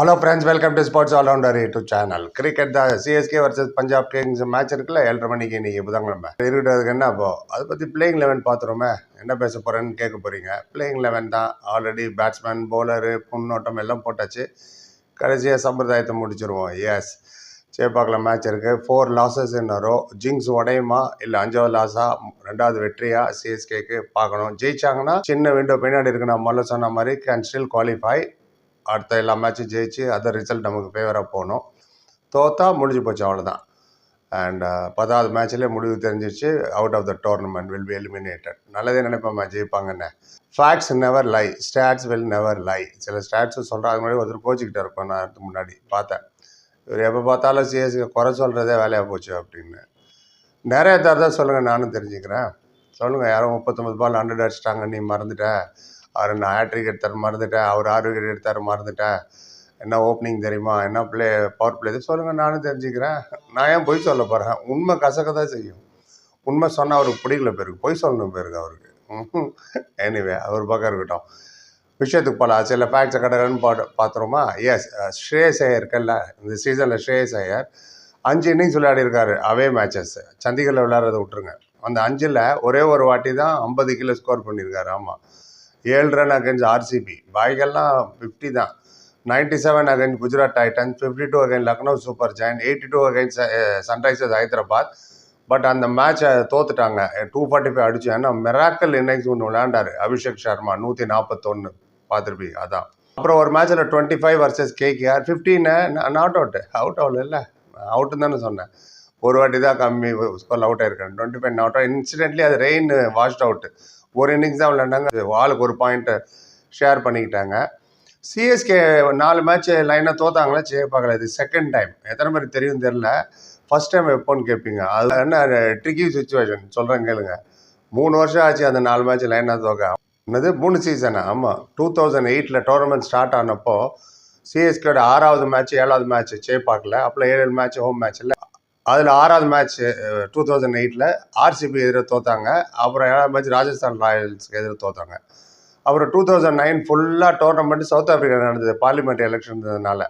Hello friends welcome to sports all rounder YouTube channel cricket தான். CSK versus Punjab Kings match இருக்குல்ல? ஏழரை மணிக்கு இன்னைக்கு புதன்கிழமை. இருக்கிறதுக்கு என்ன அப்போ அதை பற்றி பிளேயிங் லெவன் பார்த்துருமே என்ன பேச போகிறேன்னு கேட்க போகிறீங்க பிளேயிங் லெவன் தான். ஆல்ரெடி பேட்ஸ்மேன் பவுலரு புண்ணோட்டம் எல்லாம் போட்டாச்சு. கடைசியாக சம்பிரதாயத்தை முடிச்சிருவோம். எஸ் சேப்பாக்கில் மேட்ச் இருக்குது ஃபோர் லாசஸ் என்னரோ ஜிங்ஸ் உடையுமா? இல்லை அஞ்சாவது லாஸா ரெண்டாவது வெற்றியா? சிஎஸ்கேக்கு பார்க்கணும். ஜெயிச்சாங்கன்னா சின்ன விண்டோ பின்னாடி இருக்கு நான் முதல்ல சொன்ன மாதிரி கேன் ஸ்டில் குவாலிஃபை அடுத்த எல்லா மேட்சும் ஜெயிச்சு அதர் ரிசல்ட் நமக்கு ஃபேவராக போகணும். தோத்தா முடிஞ்சு போச்சு அவ்வளோதான் அண்ட் uh, பத்தாவது மேட்ச்லேயே முடிவு தெரிஞ்சிச்சு out of the tournament will be eliminated நல்லதே நினைப்போம்மா ஜெயிப்பாங்கன்னு. Facts never lie stats will never lie சில ஸ்டாட்ஸும் சொல்கிறேன் அது முன்னாடி ஒருத்தர் கோச்சிக்கிட்டு இருப்பேன் நான் அதுக்கு முன்னாடி. பார்த்தேன். இவர் எப்போ பார்த்தாலும் சிஎஸ்க்கு குறை சொல்கிறதே வேலையாக போச்சு அப்படின்னு. நிறைய தர தான் சொல்லுங்கள் நானும் தெரிஞ்சுக்கிறேன். சொல்லுங்கள் யாரும் முப்பத்தொம்பது பால் ஹண்ட்ரட் அடிச்சிட்டாங்க நீ மறந்துட்ட. அவர் நான் ஹேட்ரிக் எடுத்தார் மறந்துட்டேன் அவர் ஆறு எடுத்தார் மறந்துட்டேன் என்ன ஓப்பனிங் தெரியுமா? என்ன ப்ளே பவர் பிளே சொல்லுங்கள் நானும் தெரிஞ்சுக்கிறேன். நான் ஏன் பொய் சொல்ல போகிறேன் உண்மை கசக்க தான் செய்யும். உண்மை சொன்னால் அவருக்கு பிடிக்கல பேருக்கு. பொய் சொல்லணும் பேருக்கு அவருக்கு. எனிவே அவர் பக்கம் இருக்கட்டும். விஷயத்துக்கு போகலாம் சில ஃபேக்ட்ஸை கடகன்னு பாட்டு பார்த்துருமா எஸ் ஸ்ரேயஸ் ஐயர் இருக்குல்ல? இந்த சீசனில் ஸ்ரேயஸ் ஐயர். அஞ்சு இன்னிங்ஸ் விளையாடிருக்காரு அவே மேட்சஸ் சண்டிகரில் விளையாடுறத விட்டுருங்க. அந்த அஞ்சில் ஒரே ஒரு வாட்டி தான் ஐம்பது கிலோ ஸ்கோர் பண்ணியிருக்காரு ஆமாம் ஏழு ரன் அகேன்ஸ்ட் ஆர்சிபி பாய்கள்லாம் ஃபிஃப்டி தான். Ninety seven against Gujarat Titans fifty two against Lucknow Super Giants eighty two against Sunrisers Hyderabad but அந்த மேட்சை தோத்துட்டாங்க. டூ ஃபார்ட்டி ஃபைவ் அடிச்சு ஏன்னா மெராக்கல் இன்னிங்ஸ் ஒன்று விளையாண்டார் அபிஷேக் சர்மா நூற்றி நாற்பத்தொன்று பார்த்துருப்பீங்க அதான். அப்புறம் ஒரு மேட்ச்சில் டுவெண்ட்டி ஃபைவ் வர்சஸ் கேகேஆர் ஃபிஃப்டின்னு நாட் அவுட்டு அவுட் ஆகல இல்லை. அவுட்டுன்னு தானே சொன்னேன். ஒரு வாட்டி தான் கம்மி ஸ்கோரில் அவுட் ஆயிருக்கேன். டுவெண்ட்டி ஃபைவ் அவுட் இன்சிடென்ட்லி அது ரெயின் வாஷ்ட் அவுட்டு ஒரு இன்னிங்ஸ் தான் விளையாண்டாங்க. ஆளுக்கு ஒரு பாயிண்ட்டை ஷேர் பண்ணிக்கிட்டாங்க. சிஎஸ்கே நாலு மேட்ச் லைனாக தோத்தாங்களா? செய்ய பார்க்கல இது செகண்ட் டைம் எத்தனை பேருக்கு தெரியும் தெரில ஃபஸ்ட் டைம் எப்போன்னு கேட்பீங்க. அது என்ன ட்ரிக்கி சுச்சுவேஷன் சொல்கிறேன் கேளுங்க. மூணு வருஷம் ஆச்சு அந்த நாலு மேட்ச் லைனாக தோக்க. என்னது? மூணு சீசனா ஆமாம் டூ தௌசண்ட் எயிட்டில் டோர்னமெண்ட் ஸ்டார்ட் ஆனப்போ சிஎஸ்கேட ஆறாவது மேட்ச் ஏழாவது மேட்ச் பார்க்கல. அப்புறம் ஏழு மேட்ச் ஹோம் மேட்ச்சில் அதில் ஆறாவது மேட்ச் டூ தௌசண்ட் எயிட்டில் ஆர்சிபி எதிராக தோத்தாங்க. அப்புறம் ஏழாவது மேட்ச் ராஜஸ்தான் ராயல்ஸ்க்கு எதிராக தோத்தாங்க. அப்புறம் டூ தௌசண்ட் நைன் ஃபுல்லாக டோர்னமெண்ட் சவுத் ஆஃப்ரிக்கா நடந்தது பார்லிமெண்ட் எலெக்ஷன்றதுனால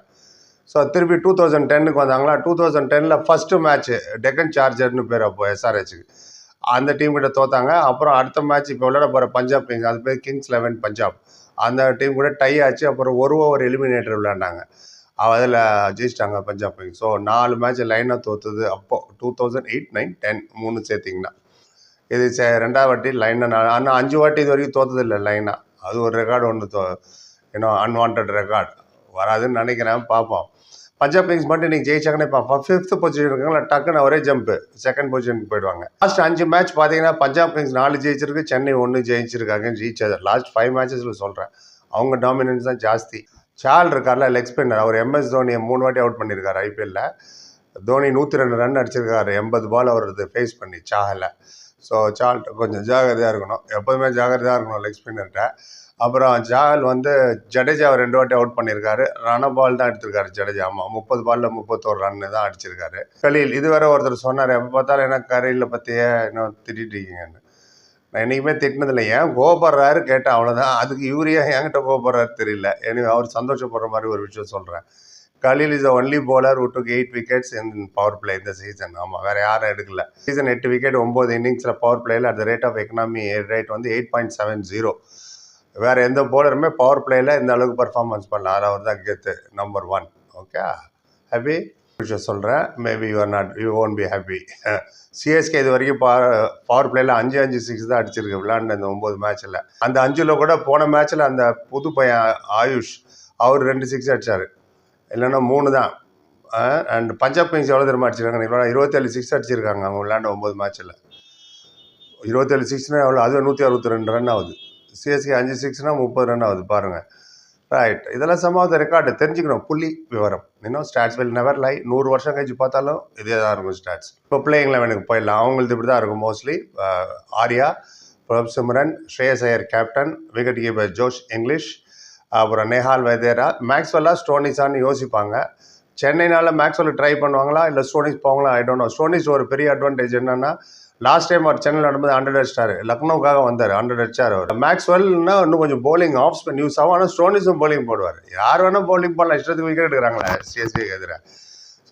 ஸோ திருப்பி டூ தௌசண்ட் டென்னுக்கு வந்தாங்களா? டூ தௌசண்ட் டெனில் ஃபஸ்ட்டு மேட்ச்சு டெக்கன் சார்ஜர்னு பேர் அப்போ எஸ்ஆர்ஹெச்சுக்கு அந்த டீம் கிட்ட தோத்தாங்க. அப்புறம் அடுத்த மேட்ச் இப்போ விளையாட போகிற பஞ்சாப் கிங்ஸ் அது பேர் கிங்ஸ் லெவன் பஞ்சாப் அந்த டீம் கூட டை ஆச்சு. அப்புறம் ஒரு ஓவர் எலிமினேட்டர் விளையாண்டாங்க. அதில் ஜெயிச்சிட்டாங்க பஞ்சாப் கிங்ஸ் ஸோ நாலு மேட்ச் லைனாக தோத்துது. அப்போது two thousand eight nine ten மூணு சேர்த்திங்கன்னா. இது சே ரெண்டாவது வாட்டி லைனாக ஆனால் அஞ்சு வாட்டி இது வரைக்கும் தோத்தது இல்லை லைனாக அது ஒரு ரெக்கார்டு ஒன்று தோ இன்னும் அன்வான்ட் ரெக்கார்ட் வராதுன்னு நினைக்கிறேன் பார்ப்போம். பஞ்சாப் கிங்ஸ் மட்டும் இன்றைக்கி ஜெயிச்சாங்கன்னா இப்போ ஃபிஃப்த் பொசிஷன் இருக்காங்களா டக்குன்னு ஒரே ஜம்ப்பு செகண்ட் பொசிஷனுக்கு போயிடுவாங்க. லாஸ்ட் அஞ்சு மேட்ச் பார்த்தீங்கன்னா பஞ்சாப் கிங்ஸ் நாலு ஜெயிச்சிருக்கு சென்னை ஒன்று ஜெயிச்சிருக்காங்க ஜெயிச்சது. லாஸ்ட் ஃபைவ் மேட்சஸில் சொல்கிறேன் அவங்க டாமினன்ஸ் தான் ஜாஸ்தி. சால் இருக்கார்ல லெக் ஸ்பின்னர் அவர் எம்எஸ் தோனியை மூணு வாட்டி அவுட் பண்ணியிருக்கார் ஐபிஎல்ல தோனி நூற்றி ரெண்டு ரன் அடிச்சிருக்காரு. எண்பது பால் அவர் ஃபேஸ் பண்ணி சாகல. ஸோ சால் கொஞ்சம் ஜாகிரதையாக இருக்கணும். எப்போதுமே ஜாகிரதையாக இருக்கணும் லெக் ஸ்பின்னர்கிட்ட அப்புறம் ஜாகல் வந்து ஜடேஜாவை ரெண்டு வாட்டி அவுட் பண்ணியிருக்காரு. ரன பால் தான் எடுத்திருக்காரு ஜடேஜா. ஆமாம் முப்பது பாலில் முப்பத்தோரு ரன்னு தான் அடிச்சிருக்காரு. கலீல் இதுவரை ஒருத்தர் சொன்னார் எப்போ பார்த்தாலும் என்ன கரையில் பற்றியே இன்னும் திட்டிருக்கீங்கன்னு இருக்கீங்கன்னு. நான் என்றைக்குமே திட்டினதில்லை ஏன் கோபப்படுறாரு கேட்டேன் அவ்வளோதான் அதுக்கு யூரியா என்கிட்ட கோபப்படுறாரு தெரியல. எனவே அவர் சந்தோஷப்படுற மாதிரி ஒரு விஷயம் சொல்கிறேன் Khaleel is only bowler took eight wickets in power play இந்த சீசன் ஆமாம் வேறு யாரும் எடுக்கல. சீசன் எட்டு விக்கெட் ஒம்பது இன்னிங்ஸில் power பிளேயில் at the rate of economy rate வந்து எயிட் பாயிண்ட் செவன் ஜீரோ வேறு எந்த போலருமே பவர் பிளேயில் இந்த அளவுக்கு பர்ஃபார்மன்ஸ் பண்ணல. அதில் அவர் தான் கெத்து நம்பர் ஒன் ஓகே ஹாப்பி விஷயம் சொல்கிறேன் maybe you are not you won't be happy CSK இது வரைக்கும் பா பவர் பிளேயில் அஞ்சு அஞ்சு சிக்ஸ் தான் அடிச்சிருக்கு. விளாண்ட அந்த ஒம்பது மேட்ச்சில் அந்த அஞ்சில் கூட போன மேட்ச்சில் அந்த புது பையன் ஆயுஷ் அவர் ரெண்டு சிக்ஸ் அடித்தார் இல்லைன்னா மூணு தான். அண்ட் பஞ்சாப் கிங்ஸ் எவ்வளோ தெரியுமா அடிச்சிருக்காங்க இவ்வளோ இருபத்தேழு சிக்ஸ் அடிச்சிருக்காங்க அவங்க விளாண்ட ஒம்பது மேட்ச்சில் இருபத்தேழு சிக்ஸ்னால் எவ்வளோ அதுவே நூற்றி அறுபத்தி ரெண்டு ரன் ஆகுது. சிஎஸ்கே அஞ்சு சிக்ஸ்னால் முப்பது ரன் ஆகுது. பாருங்கள் ரைட் இதெல்லாம் சமாத ரெக்கார்டு தெரிஞ்சுக்கணும். புள்ளி விவரம். இன்னும் ஸ்டாட்ஸ் வில் நெவர் லை நூறு வருஷம் கழிச்சு பார்த்தாலும் இதே தான் இருக்கும் ஸ்டாட்ஸ் இப்போ பிள்ளைங்கள எனக்கு போயிடலாம். அவங்களுக்கு இப்படி தான் இருக்கும் mostly Arya Prabhsimran Shreyas Iyer captain wicket keeper Josh Inglis அப்புறம் நேஹால் வைதேரா மேக்ஸ்வெல்லாம் ஸ்டோனிஸான்னு யோசிப்பாங்க. சென்னைனால மேக்ஸ்வெல் ட்ரை பண்ணுவாங்களா? இல்லை ஸ்டோனிஸ் போவாங்களா? ஐ டோன்ட் நோ ஸ்டோனிஸ் ஒரு பெரிய அட்வான்டேஜ் என்னன்னா லாஸ்ட் டைம் அவர் சென்னையில் நடந்தது ஹண்ட்ரட் அடிச்சிட்டாரு. லக்னோவுக்காக வந்தார் ஹண்ட்ரட் அடிச்சார் அவர். மேக்ஸ்வெல்னா இன்னும் கொஞ்சம் போலிங் ஆஃப் ஸ்பின் யூஸ் ஆகும். ஆனால் ஸ்டோனிஸும் போலிங் போடுவார். யார் வேணால் போலிங் பண்ணலாம். இஷ்டத்துக்கு விக்கெட் எடுக்கிறாங்களே சிஎஸ்கேக்கு எதிராக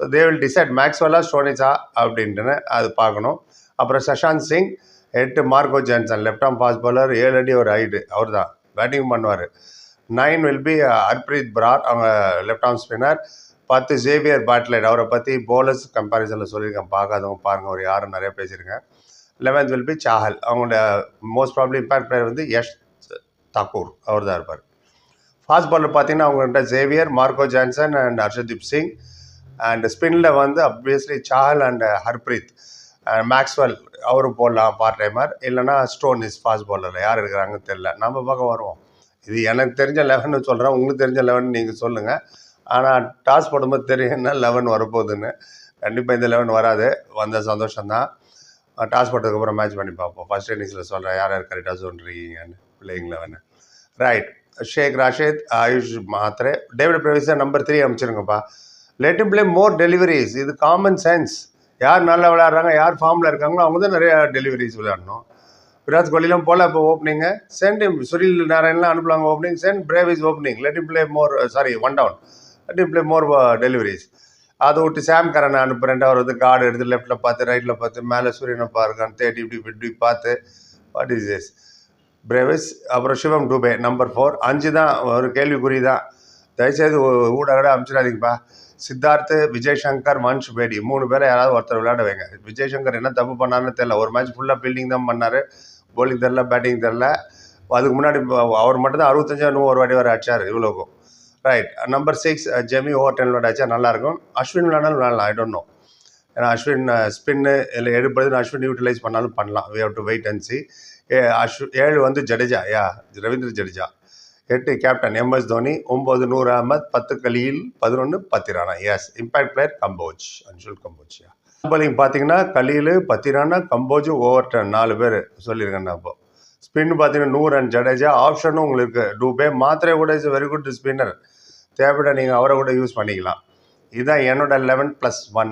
ஸோ தே வில் டிசைட் மேக்ஸ்வெல்லா ஸ்டோனிஸா அப்படின்ட்டுன்னு அது பார்க்கணும். அப்புறம் சஷாந்த் சிங் எட்டு Marco Jansen left arm fast bowler ஏழு அடி ஒரு ஹைட்டு அவர் தான் பேட்டிங் பண்ணுவார் nine will be Harpreet Brar அவங்க லெஃப்ட் ஆம் ஸ்பின்னர் பத்து ஜேவியர் பாட்லைட் அவரை பற்றி போலர்ஸ் கம்பேரிசனில் சொல்லியிருக்கேன் பார்க்காதவங்க பாருங்கள் அவர் யாரும் நிறைய பேசியிருக்கேன் லெவன்த் வில் பி சாஹல் அவங்களோட மோஸ்ட் ப்ராப்ளம் இம்பேக்ட் பிளேயர் வந்து யஷ் தாக்கூர் அவர் தான் இருப்பார். ஃபாஸ்ட் பாலில் பார்த்தீங்கன்னா அவங்கள்ட்ட Xavier Marco Jansen and Harshdeep Singh and ஸ்பின்னில் வந்து obviously Chahal and Harpreet Maxwell அவரும் போடலாம் பார்ட் டைமர் இல்லைனா ஸ்டோன் இஸ் ஃபாஸ்ட் பாலரில் யார் இருக்கிறாங்கன்னு தெரில நம்ம பக்கம் வருவோம். இது எனக்கு தெரிஞ்ச லெவன்னு சொல்கிறேன் உங்களுக்கு தெரிஞ்ச லெவன் நீங்கள் சொல்லுங்கள் ஆனால் டாஸ் போடும்போது தெரியும்னா லெவன் வரப்போகுதுன்னு. கண்டிப்பாக இந்த லெவன் வராது. வந்த சந்தோஷம்தான். டாஸ் போட்டதுக்கப்புறம் மேட்ச் பண்ணி பார்ப்போம். ஃபர்ஸ்ட் இன்னிங்ஸில் சொல்கிறேன் யார் யார் கரெக்டாக சொல்கிறீங்கன்னு playing eleven right Shaik Rasheed Ayush Mhatre David பிரவிஸை number three அமைச்சிருங்கப்பா. லெட் பிளே மோர் டெலிவரிஸ் இது காமன் சென்ஸ் யார் நல்லா விளையாடுறாங்க யார் ஃபார்மில் இருக்காங்களோ அவங்க தான் நிறைய டெலிவரிஸ் விளையாடணும். விராட் கோலிலாம் போல இப்போ ஓப்பனிங்கு சென்ட் சுனில் நாராயண்லாம் அனுப்பலாங்க opening send Brevis opening let play more sorry one down டிப்ளே more deliveries அதை விட்டு சாம் கரனை அனுப்புறேன் அவர் வந்து கார்டு எடுத்து லெஃப்ட்டில் பார்த்து ரைட்டில் பார்த்து மேலே சூரியனை பாருக்கான்னு தேடி இப்படி இப்படி பார்த்து. வாட் இஸ் திஸ் பிரேவிஸ் அப்புறம் சிவம் டூபே நம்பர் ஃபோர் அஞ்சு தான் ஒரு கேள்விக்குறி தான். தயவுசெய்து ஊ- ஊடகட அனுப்பிச்சிடாதீங்கப்பா சித்தார்த்து விஜய் சங்கர் மன்ஷ் பேடி. மூணு பேரை யாராவது ஒருத்தர் விளையாட வைங்க. விஜய் சங்கர் என்ன தப்பு பண்ணாருன்னு தெரில ஒரு மேட்ச் ஃபுல்லாக ஃபீல்டிங் தான் பண்ணார். போலிங் தெரில பேட்டிங் தெரில அதுக்கு முன்னாடி அவர் மட்டும் தான் அறுபத்தஞ்சா இன்னும் ஒரு வாட்டி வர அடிச்சார் இவ்வளோக்கும் right number six Jamie Overton விளையாடாச்சா நல்லாயிருக்கும். அஸ்வின் விளையாடாலும் விளையாடலாம் ஐ டோன்ட் நோ ஏன்னா அஸ்வின் ஸ்பின்னு இல்லை எடுப்பது அஸ்வின் யூட்டிலைஸ் பண்ணாலும் பண்ணலாம். We have to wait and see ஏ அஸ்வி ஏழு வந்து ஜடேஜா. யா ரவீந்திர ஜடேஜா. எட்டு கேப்டன் எம்எஸ் தோனி ஒம்பது நூறு அகமத் பத்து கலியில் பதினொன்று Pathirana. Yes impact player Kamboj Anshul Kamboj yeah. Bowling பார்த்தீங்கன்னா கலியில் பத்திரானா கம்போஜ் ஓவர் டென் நாலு பேர் சொல்லியிருக்கேன் நான் இப்போ ஸ்பின் பார்த்தீங்கன்னா நூறு அண்ட் ஜடேஜா ஆப்ஷனும் உங்களுக்கு டூபே. மாத்திரை கூட இஸ் வெரி குட் ஸ்பின்னர் தேவைப்பட நீங்கள் அவரை கூட யூஸ் பண்ணிக்கலாம். இதுதான் என்னோட லெவன் ப்ளஸ் ஒன்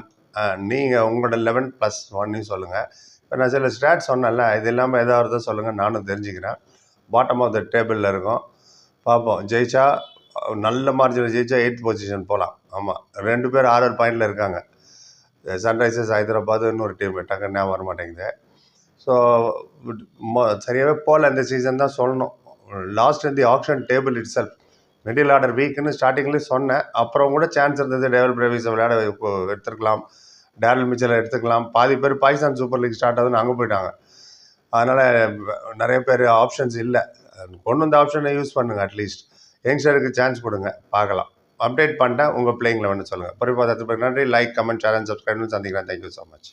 நீங்கள் உங்களோட லெவன் ப்ளஸ் ஒன்னு சொல்லுங்கள் இப்போ நான் சில ஸ்டாட் சொன்னேன்ல இது இல்லாமல் எதாவது சொல்லுங்கள் நானும் தெரிஞ்சுக்கிறேன். பாட்டம் ஆஃப் த டேபிளில் இருக்கும். பார்ப்போம். ஜெயிச்சா நல்ல மார்ஜினில் ஜெயிச்சா எயிட் பொசிஷன் போகலாம் ஆமாம் ரெண்டு பேர் ஆறு ஆறு பாயிண்டில் இருக்காங்க. சன்ரைசர்ஸ் ஹைதராபாத் இன்னொரு டீம் டக்குன்னு ஞாபகம் வர மாட்டேங்குது. ஸோ சரியாகவே போகல இந்த சீசன் தான் சொல்லணும். லாஸ்ட் இந்த option table itself middle order வீக்குன்னு ஸ்டார்டிங்லேயே சொன்னேன். அப்புறம் கூட சான்ஸ் இருந்தது டேவல் பிரேவிஸை விளையாட எடுத்துருக்கலாம். டேரல் மிச்சலை எடுத்துக்கலாம் பாதி பேர் பாகிஸ்தான் சூப்பர் லீக் ஸ்டார்ட் ஆகுதுன்னு அங்கே போயிட்டாங்க. அதனால் நிறைய பேர் ஆப்ஷன்ஸ் இல்லை. கொண்டு வந்த ஆப்ஷனை யூஸ் பண்ணுங்கள் அட்லீஸ்ட் யங்ஸ்டருக்கு சான்ஸ் கொடுங்க பார்க்கலாம். அப்டேட் பண்ணிட்டேன் உங்கள் பிளேயிங் லெவன் சொல்லுங்கள் பொறுப்பாக நன்றி. லைக் கமெண்ட் சேனல் சப்ஸ்கிரைப்னு சந்திக்கிறேன். Thank you so much